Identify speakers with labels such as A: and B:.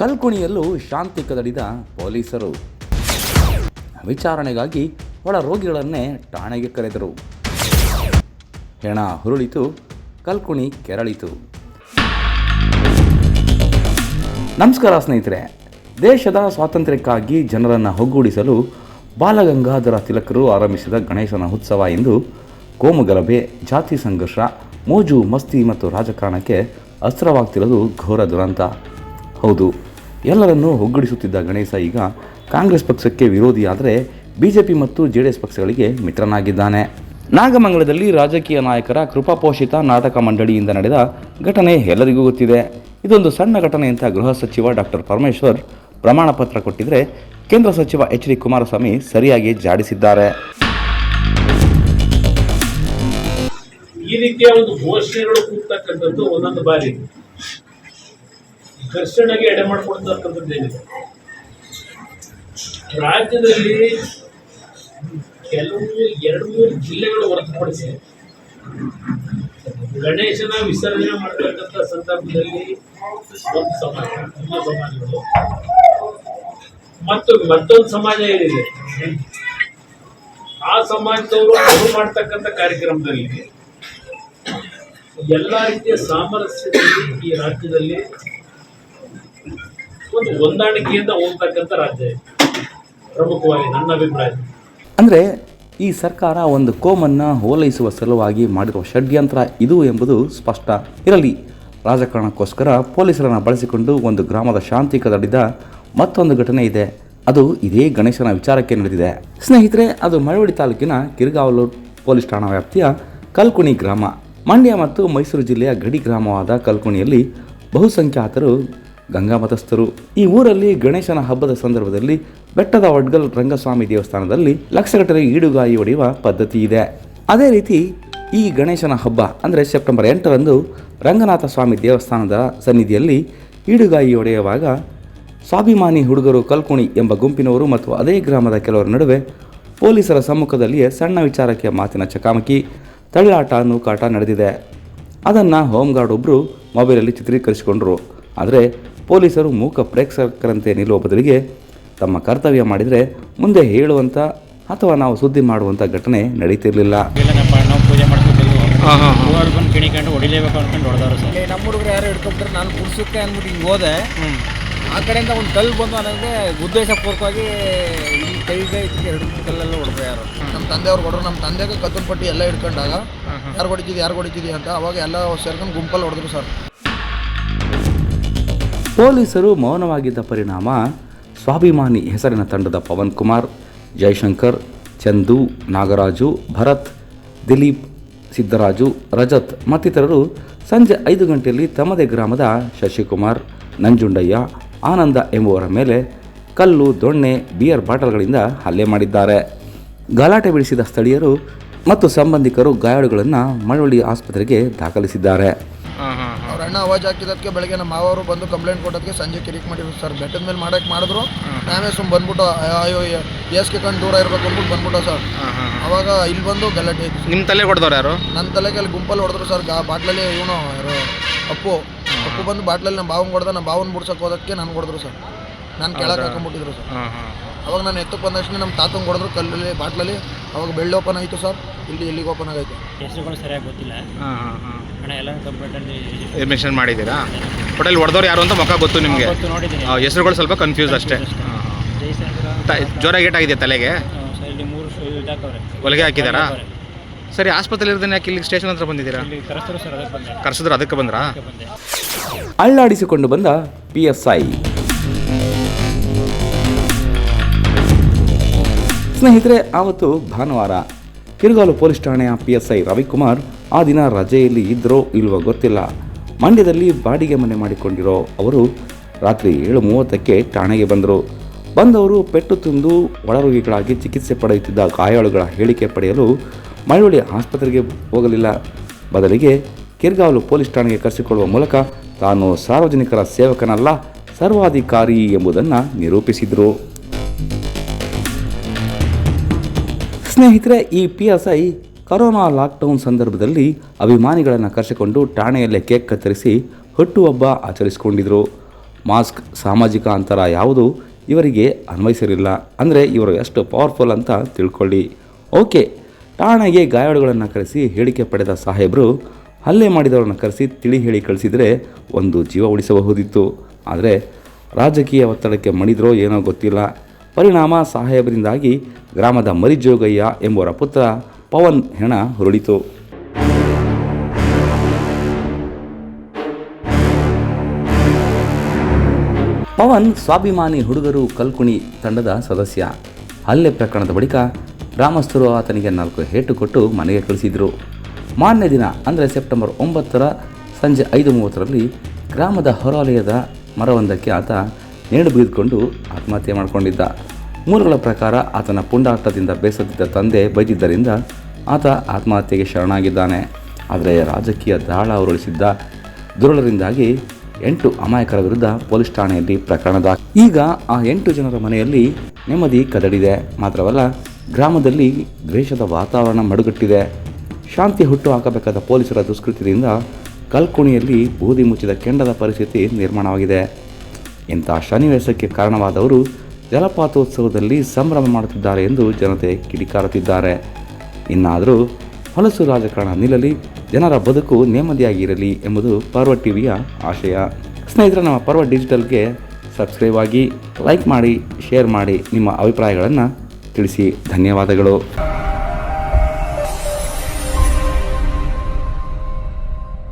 A: ಕಲ್ಕುಣಿಯಲ್ಲೂ ಶಾಂತಿ ಕದಡಿದ ಪೊಲೀಸರು. ವಿಚಾರಣೆಗಾಗಿ ಒಳ ರೋಗಿಗಳನ್ನೇ ಠಾಣೆಗೆ ಕರೆದರು. ಹೆಣ ಹುರುಳಿತು, ಕಲ್ಕುಣಿ ಕೆರಳಿತು. ನಮಸ್ಕಾರ ಸ್ನೇಹಿತರೆ, ದೇಶದ ಸ್ವಾತಂತ್ರ್ಯಕ್ಕಾಗಿ ಜನರನ್ನು ಒಗ್ಗೂಡಿಸಲು ಬಾಲಗಂಗಾಧರ ತಿಲಕರು ಆರಂಭಿಸಿದ ಗಣೇಶನ ಉತ್ಸವ ಎಂದು ಕೋಮುಗಲಭೆ, ಜಾತಿ ಸಂಘರ್ಷ, ಮೋಜು ಮಸ್ತಿ ಮತ್ತು ರಾಜಕಾರಣಕ್ಕೆ ಅಸ್ತ್ರವಾಗ್ತಿರೋದು ಘೋರ ದುರಂತ. ಹೌದು ಎಲ್ಲರನ್ನೂ ಒಗ್ಗಡಿಸುತ್ತಿದ್ದ ಗಣೇಶ ಈಗ ಕಾಂಗ್ರೆಸ್ ಪಕ್ಷಕ್ಕೆ ವಿರೋಧಿಯಾದರೆ ಬಿಜೆಪಿ ಮತ್ತು ಜೆ ಡಿ ಎಸ್ ಪಕ್ಷಗಳಿಗೆ ಮಿತ್ರನಾಗಿದ್ದಾನೆ. ನಾಗಮಂಗಲದಲ್ಲಿ ರಾಜಕೀಯ ನಾಯಕರ ಕೃಪಾಪೋಷಿತ ನಾಟಕ ಮಂಡಳಿಯಿಂದ ನಡೆದ ಘಟನೆ ಎಲ್ಲರಿಗೂ ಗೊತ್ತಿದೆ. ಇದೊಂದು ಸಣ್ಣ ಘಟನೆ ಅಂತ ಗೃಹ ಸಚಿವ ಡಾಕ್ಟರ್ ಪರಮೇಶ್ವರ್ ಪ್ರಮಾಣ ಪತ್ರ ಕೊಟ್ಟಿದ್ರೆ ಕೇಂದ್ರ ಸಚಿವ ಎಚ್ ಡಿ ಕುಮಾರಸ್ವಾಮಿ ಸರಿಯಾಗಿ ಜಾಡಿಸಿದ್ದಾರೆ.
B: ಈ ರೀತಿಯ ಒಂದು ಘೋಷಣೆಗಳು ಕೂಗ್ತಕ್ಕಂಥದ್ದು ಒಂದೊಂದು ಬಾರಿ. ಘರ್ಷಣೆಗೆ ಎಡೆ ಮಾಡಿಕೊಡ್ತಕ್ಕಂಥದ್ದೇನಿದೆ ರಾಜ್ಯದಲ್ಲಿ ಕೆಲವು ಎರಡು ಮೂರು ಜಿಲ್ಲೆಗಳು ಹೊರತುಪಡಿಸಿ ಗಣೇಶನ ವಿಸರ್ಜನೆ ಮಾಡತಕ್ಕಂಥ ಸಂದರ್ಭದಲ್ಲಿ ಒಂದು ಸಮಾಜ ಎಲ್ಲ ಸಮಾಜಗಳು. ಮತ್ತು ಮತ್ತೊಂದು ಸಮಾಜ ಏನಿದೆ? ಆ ಸಮಾಜದವರು ಅವರು ಮಾಡ್ತಕ್ಕಂಥ ಕಾರ್ಯಕ್ರಮದಲ್ಲಿ ಎಲ್ಲ ರೀತಿಯ ಸಾಮರಸ್ಯದಲ್ಲಿ ಈ ರಾಜ್ಯದಲ್ಲಿ ಒಂದು ಹೊಂದಾಣಿಕೆಯಿಂದ ಹೋಗ್ತಕ್ಕಂಥ ರಾಜ್ಯ. ಪ್ರಮುಖವಾಗಿ ನನ್ನ ಅಭಿಪ್ರಾಯ.
A: ಅಂದರೆ ಈ ಸರ್ಕಾರ ಒಂದು ಕೋಮನ್ನು ಓಲೈಸುವ ಸಲುವಾಗಿ ಮಾಡಿರುವ ಷಡ್ಯಂತ್ರ ಇದು ಎಂಬುದು ಸ್ಪಷ್ಟ. ಇರಲಿ, ರಾಜಕಾರಣಕ್ಕೋಸ್ಕರ ಪೊಲೀಸರನ್ನು ಬಳಸಿಕೊಂಡು ಒಂದು ಗ್ರಾಮದ ಶಾಂತಿ ಕದಡಿದ ಮತ್ತೊಂದು ಘಟನೆ ಇದೆ. ಅದು ಇದೇ ಗಣೇಶನ ವಿಚಾರಕ್ಕೆ ನಡೆದಿದೆ. ಸ್ನೇಹಿತರೆ, ಅದು ಮಳವಳ್ಳಿ ತಾಲೂಕಿನ ಕಿರ್ಗಾವಲು ಪೊಲೀಸ್ ಠಾಣಾ ವ್ಯಾಪ್ತಿಯ ಕಲ್ಕುಣಿ ಗ್ರಾಮ. ಮಂಡ್ಯ ಮತ್ತು ಮೈಸೂರು ಜಿಲ್ಲೆಯ ಗಡಿ ಗ್ರಾಮವಾದ ಕಲ್ಕುಣಿಯಲ್ಲಿ ಬಹುಸಂಖ್ಯಾತರು ಗಂಗಾಮತಸ್ಥರು ಈ ಊರಲ್ಲಿ ಗಣೇಶನ ಹಬ್ಬದ ಸಂದರ್ಭದಲ್ಲಿ ಬೆಟ್ಟದ ಒಡ್ಗಲ್ ರಂಗಸ್ವಾಮಿ ದೇವಸ್ಥಾನದಲ್ಲಿ ಲಕ್ಷಗಟ್ಟಲೆ ಈಡುಗಾಯಿ ಹೊಡೆಯುವ ಪದ್ಧತಿ ಇದೆ. ಅದೇ ರೀತಿ ಈ ಗಣೇಶನ ಹಬ್ಬ ಅಂದರೆ ಸೆಪ್ಟೆಂಬರ್ ಎಂಟರಂದು ರಂಗನಾಥ ಸ್ವಾಮಿ ದೇವಸ್ಥಾನದ ಸನ್ನಿಧಿಯಲ್ಲಿ ಈಡುಗಾಯಿ ಒಡೆಯುವಾಗ ಸ್ವಾಭಿಮಾನಿ ಹುಡುಗರು ಕಲ್ಕುಣಿ ಎಂಬ ಗುಂಪಿನವರು ಮತ್ತು ಅದೇ ಗ್ರಾಮದ ಕೆಲವರ ನಡುವೆ ಪೊಲೀಸರ ಸಮ್ಮುಖದಲ್ಲಿಯೇ ಸಣ್ಣ ವಿಚಾರಕ್ಕೆ ಮಾತಿನ ಚಕಾಮಕಿ, ತಳ್ಳಾಟ, ನೂಕಾಟ ನಡೆದಿದೆ. ಅದನ್ನು ಹೋಮ್ಗಾರ್ಡ್ ಒಬ್ಬರು ಮೊಬೈಲಲ್ಲಿ ಚಿತ್ರೀಕರಿಸಿಕೊಂಡರು. ಆದರೆ ಪೊಲೀಸರು ಮೂಕ ಪ್ರೇಕ್ಷಕರಂತೆ ನಿಲ್ಲುವ ಬದಲಿಗೆ ತಮ್ಮ ಕರ್ತವ್ಯ ಮಾಡಿದರೆ ಮುಂದೆ ಹೇಳುವಂಥ ಅಥವಾ ನಾವು ಸುದ್ದಿ ಮಾಡುವಂಥ ಘಟನೆ ನಡೀತಿರಲಿಲ್ಲ.
C: ಇಲ್ಲನಪ್ಪ ನಾವು ಪೂಜೆ ಮಾಡ್ಕೊತೀವಿ ಅವ್ರು ಬಂದು ಕಿಣಿಕೊಂಡು ಹೊಡಿಲೇಬೇಕು ಅನ್ಕೊಂಡು ಹೊಡೆದವ್ರು ಸರ್.
D: ಇಲ್ಲಿ ನಮ್ಮ ಹುಡುಗರು ಯಾರು ಹಿಡ್ಕೊಂಡ್ರೆ ನಾನು ಅಂದ್ಬಿಟ್ಟು ಹಿಂಗೆ ಹೋದೆ. ಆ ಕಡೆಯಿಂದ ಒಂದು ಕಲ್ಲು ಬಂದು ನನಗೆ ಉದ್ದೇಶಪೂರ್ವಕವಾಗಿ ಈ ಕೈಗೆ ಇದಕ್ಕೆ ಎರಡು ಕಲ್ಲೆಲ್ಲ ಹೊಡೆದ್ರು ಯಾರು. ನಮ್ಮ ತಂದೆಯವ್ರು ಹೊಡೆದ್ರು ನಮ್ಮ ತಂದೆಗೆ ಕತ್ತಲು ಪಟ್ಟಿ ಎಲ್ಲ ಹಿಡ್ಕೊಂಡಾಗ ಯಾರು ಹೊಡಿತಿದ್ವಿ ಯಾರು ಹೊಡಿತಿದ್ವಿ ಅಂತ ಅವಾಗ ಎಲ್ಲ ಸೇರ್ಕೊಂಡು ಗುಂಪಲ್ಲಿ ಹೊಡೆದ್ರು ಸರ್.
A: ಪೊಲೀಸರು ಮೌನವಾಗಿದ್ದ ಪರಿಣಾಮ ಸ್ವಾಭಿಮಾನಿ ಹೆಸರಿನ ತಂಡದ ಪವನ್ ಕುಮಾರ್ ಜಯಶಂಕರ್ ಚಂದು, ನಾಗರಾಜು, ಭರತ್, ದಿಲೀಪ್, ಸಿದ್ದರಾಜು, ರಜತ್ ಮತ್ತಿತರರು ಸಂಜೆ ಐದು ಗಂಟೆಯಲ್ಲಿ ತಮ್ಮದೇ ಗ್ರಾಮದ ಶಶಿಕುಮಾರ್, ನಂಜುಂಡಯ್ಯ, ಆನಂದ ಎಂಬುವರ ಮೇಲೆ ಕಲ್ಲು, ದೊಣ್ಣೆ, ಬಿಯರ್ ಬಾಟಲ್ಗಳಿಂದ ಹಲ್ಲೆ ಮಾಡಿದ್ದಾರೆ. ಗಲಾಟೆ ಬಿಡಿಸಿದ ಸ್ಥಳೀಯರು ಮತ್ತು ಸಂಬಂಧಿಕರು ಗಾಯಾಳುಗಳನ್ನು ಮಳವಳ್ಳಿ ಆಸ್ಪತ್ರೆಗೆ ದಾಖಲಿಸಿದ್ದಾರೆ.
D: ಅಣ್ಣ ಅವಾಜ್ ಹಾಕಿದ್ದಕ್ಕೆ ಬೆಳಗ್ಗೆ ನಮ್ಮ ಮಾವರು ಬಂದು ಕಂಪ್ಲೇಂಟ್ ಕೊಟ್ಟೋದಕ್ಕೆ ಸಂಜೆ ಕಿರಿಕ್ ಮಾಡಿದ್ರು ಸರ್ ಬೆಟ್ಟದ ಮೇಲೆ ಮಾಡಕ್ಕೆ ಮಾಡಿದ್ರು. ನಾವೇ ಸುಮ್ಮನೆ ಬಂದ್ಬಿಟ್ಟು ಅಯ್ಯೋ ಎಸ್ ಕೆ ಕಂಡು ದೂರ ಇರ್ಬೇಕು ಅಂದ್ಬಿಟ್ಟು ಬಂದ್ಬಿಟ್ಟು ಸರ್. ಅವಾಗ ಇಲ್ಲಿ ಬಂದು ಗಲಾಟೆ
E: ನಿಮ್ಮ ತಲೆ ಹೊಡೆದವ್ರು ಯಾರು?
D: ನನ್ನ ತಲೆಗೆ ಅಲ್ಲಿ ಗುಂಪಲ್ಲಿ ಹೊಡೆದ್ರು ಸರ್. ಗಾ ಬಾಟ್ಲಲ್ಲಿ ಇವನು ಯಾರು ಅಪ್ಪು. ಅಪ್ಪು ಬಂದು ಬಾಟ್ಲಲ್ಲಿ ನಮ್ಮ ಬಾವನ್ ಹೊಡೆದ ನಮ್ಮ ಬಾವನ್ ಬಿಡ್ಸಕ್ಕೆ ಹೋದಕ್ಕೆ ನಾನು ಹೊಡೆದ್ರು ಸರ್. ನಾನು ಕೆಳಗೆ ಹಾಕೊಂಡ್ಬಿಟ್ಟಿದ್ರು ಸರ್. ಅವಾಗ ನಾನು ಎತ್ತಕ್ಕೆ ಬಂದ ತಕ್ಷಣ ನಮ್ಮ ತಾತಂಗೆ ಹೊಡೆದ್ರು ಕಲ್ಲಲ್ಲಿ ಬಾಟ್ಲಲ್ಲಿ. ಅವಾಗ ಬೆಳ್ಳಿ ಓಪನ್ ಆಯಿತು ಸರ್. ಇಲ್ಲಿ ಎಲ್ಲಿಗೆ ಓಪನ್ ಆಗೈತೆ.
C: ಹೆಸರುಗಳು ಸರಿಯಾಗಿ ಗೊತ್ತಿಲ್ಲ. ಹಾಂ ಹಾಂ ಕಂಪ್ಯೂಟರ್
E: ಮೆನ್ಷನ್ ಮಾಡಿದ್ದೀರಾ? ಒಟ್ಟಲ್ಲಿ ಹೊಡೆದವ್ರು ಯಾರು ಅಂತ ಮುಖ ಗೊತ್ತು ನಿಮಗೆ? ಹೆಸರುಗಳು ಸ್ವಲ್ಪ ಕನ್ಫ್ಯೂಸ್ ಅಷ್ಟೇ.
C: ಜ್ವರ
E: ಗೇಟ್ ಆಗಿದೆ ಏಟಾಗಿದೆ ತಲೆಗೆ ಹೊಲಿಗೆ ಹಾಕಿದಾರಾ? ಸರಿ ಆಸ್ಪತ್ರೆ ಇರೋದನ್ನ ಯಾಕೆ ಇಲ್ಲಿ ಸ್ಟೇಷನ್ ಹತ್ರ ಬಂದಿದ್ದೀರಾ?
C: ಸರ್ ಅದಕ್ಕೆ
E: ಬಂದ್ರ ಅದಕ್ಕೆ ಬಂದ್ರಾ?
C: ಅದಕ್ಕೆ ಬಂದೆ.
A: ಅಳ್ಳಾಡಿಸಿಕೊಂಡು ಬಂದ ಪಿ ಎಸ್ ಐ ಸ್ನೇಹಿತರೆ ಆವತ್ತು ಭಾನುವಾರ ಕಿರುಗಾಲು ಪೊಲೀಸ್ ಠಾಣೆಯ ಪಿ ಎಸ್ ಐ ರವಿಕುಮಾರ್ ಆ ದಿನ ರಜೆಯಲ್ಲಿ ಇದ್ದರೋ ಇಲ್ವೋ ಗೊತ್ತಿಲ್ಲ. ಮಂಡ್ಯದಲ್ಲಿ ಬಾಡಿಗೆ ಮನೆ ಮಾಡಿಕೊಂಡಿರೋ ಅವರು ರಾತ್ರಿ ಏಳು ಮೂವತ್ತಕ್ಕೆ ಠಾಣೆಗೆ ಬಂದರು. ಬಂದವರು ಪೆಟ್ಟು ತಿಂದು ಒಳರೋಗಿಗಳಾಗಿ ಚಿಕಿತ್ಸೆ ಪಡೆಯುತ್ತಿದ್ದ ಗಾಯಾಳುಗಳ ಹೇಳಿಕೆ ಪಡೆಯಲು ಮಳವಳ್ಳಿ ಆಸ್ಪತ್ರೆಗೆ ಹೋಗಲಿಲ್ಲ. ಬದಲಿಗೆ ಕಿರ್ಗಾವಲು ಪೊಲೀಸ್ ಠಾಣೆಗೆ ಕರೆಸಿಕೊಳ್ಳುವ ಮೂಲಕ ತಾನು ಸಾರ್ವಜನಿಕರ ಸೇವಕನಲ್ಲ, ಸರ್ವಾಧಿಕಾರಿ ಎಂಬುದನ್ನು ನಿರೂಪಿಸಿದರು. ಸ್ನೇಹಿತರೆ, ಈ P S I corona lockdown ಸಂದರ್ಭದಲ್ಲಿ ಅಭಿಮಾನಿಗಳನ್ನು ಕರೆಸಿಕೊಂಡು ಠಾಣೆಯಲ್ಲೇ ಕೇಕ್ ಕತ್ತರಿಸಿ ಹುಟ್ಟುಹಬ್ಬ ಆಚರಿಸಿಕೊಂಡಿದ್ರು. ಮಾಸ್ಕ್, ಸಾಮಾಜಿಕ ಅಂತರ ಯಾವುದು ಇವರಿಗೆ ಅನ್ವಯಿಸಿರಲಿಲ್ಲ. ಅಂದರೆ ಇವರು ಎಷ್ಟು ಪವರ್ಫುಲ್ ಅಂತ ತಿಳ್ಕೊಳ್ಳಿ. ಓಕೆ, ಠಾಣೆಗೆ ಗಾಯಾಳುಗಳನ್ನು ಕರೆಸಿ ಹೇಳಿಕೆ ಪಡೆದ ಸಾಹೇಬರು, ಹಲ್ಲೆ ಮಾಡಿದವರನ್ನು ಕರೆಸಿ ತಿಳಿ ಹೇಳಿ ಕಳಿಸಿದರೆ ಒಂದು ಜೀವ ಉಳಿಸಬಹುದಿತ್ತು. ಆದರೆ ರಾಜಕೀಯ ಒತ್ತಡಕ್ಕೆ ಮಣಿದ್ರೋ ಏನೋ ಗೊತ್ತಿಲ್ಲ. ಪರಿಣಾಮ ಸಾಹೇಬರಿಂದಾಗಿ ಗ್ರಾಮದ ಮರಿಜೋಗಯ್ಯ ಎಂಬುವರ ಪುತ್ರ ಪವನ್ ಹೆಣ ಹುರುಳಿತು. ಪವನ್ ಸ್ವಾಭಿಮಾನಿ ಹುಡುಗರು ಕಲ್ಕುಣಿ ತಂಡದ ಸದಸ್ಯ. ಹಲ್ಲೆ ಪ್ರಕರಣದ ಬಳಿಕ ಗ್ರಾಮಸ್ಥರು ಆತನಿಗೆ ನಾಲ್ಕು ಹೇಟು ಕೊಟ್ಟು ಮನೆಗೆ ಕಳಿಸಿದ್ರು. ಮಾನ್ಯ ದಿನ, ಅಂದರೆ ಸೆಪ್ಟೆಂಬರ್ ಒಂಬತ್ತರ ಸಂಜೆ ಐದು ಮೂವತ್ತರಲ್ಲಿ ಗ್ರಾಮದ ಹೊರವಲಯದ ಮರವೊಂದಕ್ಕೆ ಆತ ನೇಣು ಬಿಗಿದುಕೊಂಡು ಆತ್ಮಹತ್ಯೆ ಮಾಡಿಕೊಂಡಿದ್ದ. ಮೂಲಗಳ ಪ್ರಕಾರ ಆತನ ಪುಂಡಾಟದಿಂದ ಬೇಸತ್ತಿದ್ದ ತಂದೆ ಬೈದಿದ್ದರಿಂದ ಆತ ಆತ್ಮಹತ್ಯೆಗೆ ಶರಣಾಗಿದ್ದಾನೆ. ಆದರೆ ರಾಜಕೀಯ ದಾಳ ಉರುಳಿಸಿದ್ದ ದುರುಳರಿಂದಾಗಿ ಎಂಟು ಅಮಾಯಕರ ವಿರುದ್ಧ ಪೊಲೀಸ್ ಠಾಣೆಯಲ್ಲಿ ಪ್ರಕರಣ ದಾಖ, ಈಗ ಆ ಎಂಟು ಜನರ ಮನೆಯಲ್ಲಿ ನೆಮ್ಮದಿ ಕದಡಿದೆ. ಮಾತ್ರವಲ್ಲ, ಗ್ರಾಮದಲ್ಲಿ ದ್ವೇಷದ ವಾತಾವರಣ ಮಡುಗಟ್ಟಿದೆ. ಶಾಂತಿ ಹುಟ್ಟು ಹಾಕಬೇಕಾದ ಪೊಲೀಸರ ದುಷ್ಕೃತಿಯಿಂದ ಕಲ್ಕುಣಿಯಲ್ಲಿ ಬೂದಿ ಮುಚ್ಚಿದ ಕೆಂಡದ ಪರಿಸ್ಥಿತಿ ನಿರ್ಮಾಣವಾಗಿದೆ. ಇಂಥ ಶನಿವೇಶಕ್ಕೆ ಕಾರಣವಾದವರು ಜಲಪಾತೋತ್ಸವದಲ್ಲಿ ಸಂಭ್ರಮ ಮಾಡುತ್ತಿದ್ದಾರೆ ಎಂದು ಜನತೆ ಕಿಡಿಕಾರುತ್ತಿದ್ದಾರೆ. ಇನ್ನಾದರೂ ಹೊಲಸು ರಾಜಕಾರಣ ನಿಲ್ಲಲಿ, ಜನರ ಬದುಕು ನೆಮ್ಮದಿಯಾಗಿರಲಿ ಎಂಬುದು ಪರ್ವ ಟಿವಿಯ ಆಶಯ. ಸ್ನೇಹಿತರೆ, ನಮ್ಮ ಪರ್ವ ಡಿಜಿಟಲ್ಗೆ ಸಬ್ಸ್ಕ್ರೈಬ್ ಆಗಿ ಲೈಕ್ ಮಾಡಿ, ಶೇರ್ ಮಾಡಿ ನಿಮ್ಮ ಅಭಿಪ್ರಾಯಗಳನ್ನು ತಿಳಿಸಿ. ಧನ್ಯವಾದಗಳು.